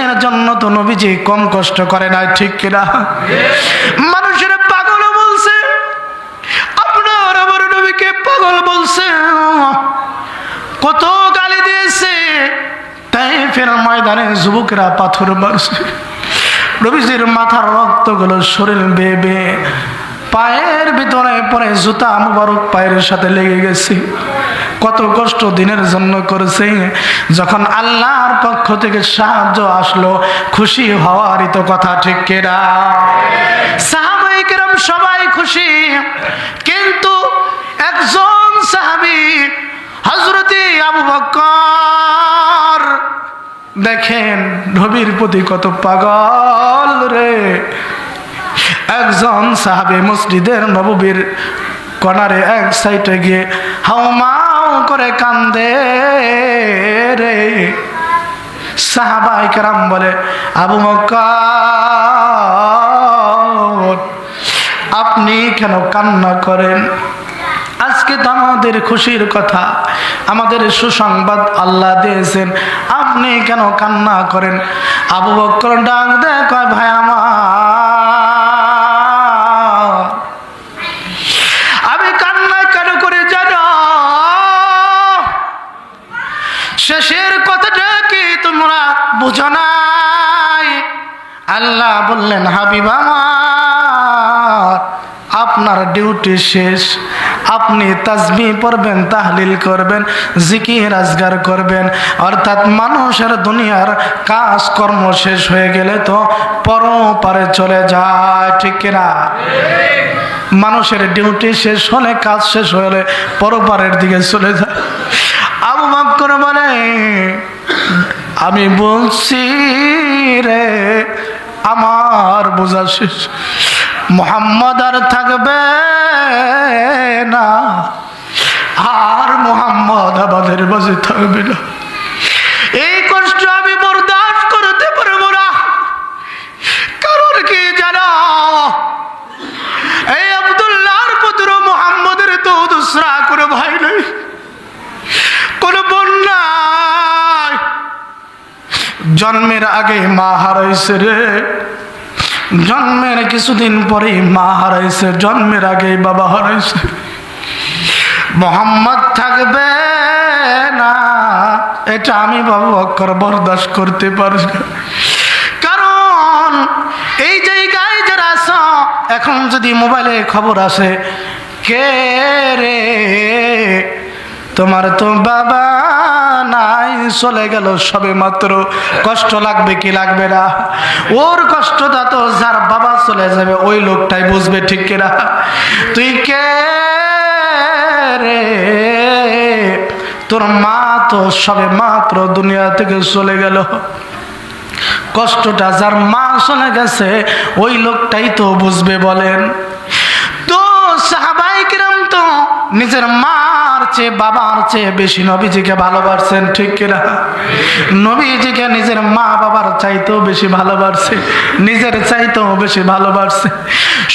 দিনের জন্য তো নবীজি কম কষ্ট করে না ঠিক কিনা? মানুষের পাগল বলছে, আপনার আমার নবীকে পাগল বলছে। কত গালি দিয়েছে তাই ফের ময়দানে যুবকরা পাথর মারছে। রবিজির মাথার রক্তগুলো শরীর বেয়ে বেয়ে, পায়ের ভিতরে পরে জুতা মুবারক পায়ের সাথে লেগে গেছে। কত কষ্ট দিনের জন্য করেছে। যখন আল্লাহর পক্ষ থেকে সাহায্য আসলো, খুশি হওয়ারই তো কথা ঠিক কেরা সাহাবাই কেরম সবাই খুশি। কিন্তু একজন সাহাবি হজরতি আবু বকর দেখেন, নবীর প্রতি কত পাগল রে। একজন সাহাবে মসজিদের নববীর কনারে এক সাইডে গিয়ে হাউমাউ করে কান্দে রে। সাহাবাই কেরাম বলে, আবু মক্কর আপনি কেন কান্না করেন? আজকে তো আমাদের খুশির কথা, আমাদের সুসংবাদ আল্লাহ দিয়েছেন, আপনি কেন কান্না করেন? আবু বক্কর ডাক দেয়, কয় ভাই আমার শেষের কথাটা কি তোমরা বুঝো নাই? আল্লাহ বললেন, হাবিব আমার, আপনার ডিউটি শেষ। আপনি তাজমি পড়বেন, তাহলিল করবেন, জিকির আজগার করবেন। অর্থাৎ মানুষের দুনিয়ার কাজ কর্ম শেষ হয়ে গেলে তো পরপারে চলে যায়, ঠিক কিনা মানুষের ডিউটি শেষ হলে, কাজ শেষ হলে পরপারের দিকে চলে যায়। বক্কর বলে আমি বলছি রে, আমার বোঝা শেষ। মোহাম্মদ আর থাকবে না, আর মোহাম্মদ আমাদের মাঝে থাকবে না এই কষ্ট আমি বরদাস্ত করতে পারব না কারণ কি জানা এই আবদুল্লাহর পুত্র মোহাম্মদের তো দুসরা করে ভাই নেই কোন বন্যায় জন্মের আগে মা হারাইছে রে। জন্মের কিছুদিন পরে মা হারাইছে, জন্মের আগে বাবা হারাইছে। মোহাম্মদ থাকবে না, এটা আমি বাবু অক্ষর বরদাস্ত করতে পারি কারণ এই জায়গায় যারা আস এখন যদি মোবাইলে খবর আসে, কে রে? তোমার তো বাবা নাই, চলে গেল সবে মাত্র। কষ্ট লাগবে কি লাগবে না? ওর কষ্টটা তো যার বাবা চলে যাবে, ওই লোকটাই বুঝবে ঠিক কিনা। তুই কে রে? তোর মা তো সবে মাত্র দুনিয়া থেকে চলে গেল। কষ্টটা যার মা চলে গেছে, ওই লোকটাই তো বুঝবে বলেন। তো সাহাবাই কিরম তো নিজের মার চেয়ে বাবার চেয়ে বেশি নবীজিকে ভালোবাসছেন, ঠিক কিনা? নবীজিকে নিজের মা বাবার চাইতেও বেশি ভালোবাসছে, নিজের চাইতেও বেশি ভালোবাসছে।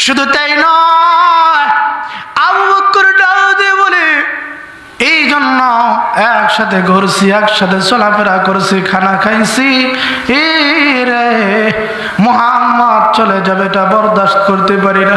শুধু তাই নয় বলে এই জন্য একসাথে ঘুরছি, একসাথে চলাফেরা করছি, খানা খাইছি রে, মোহাম্মদ চলে যাবে এটা বরদাস্ত করতে পারি না।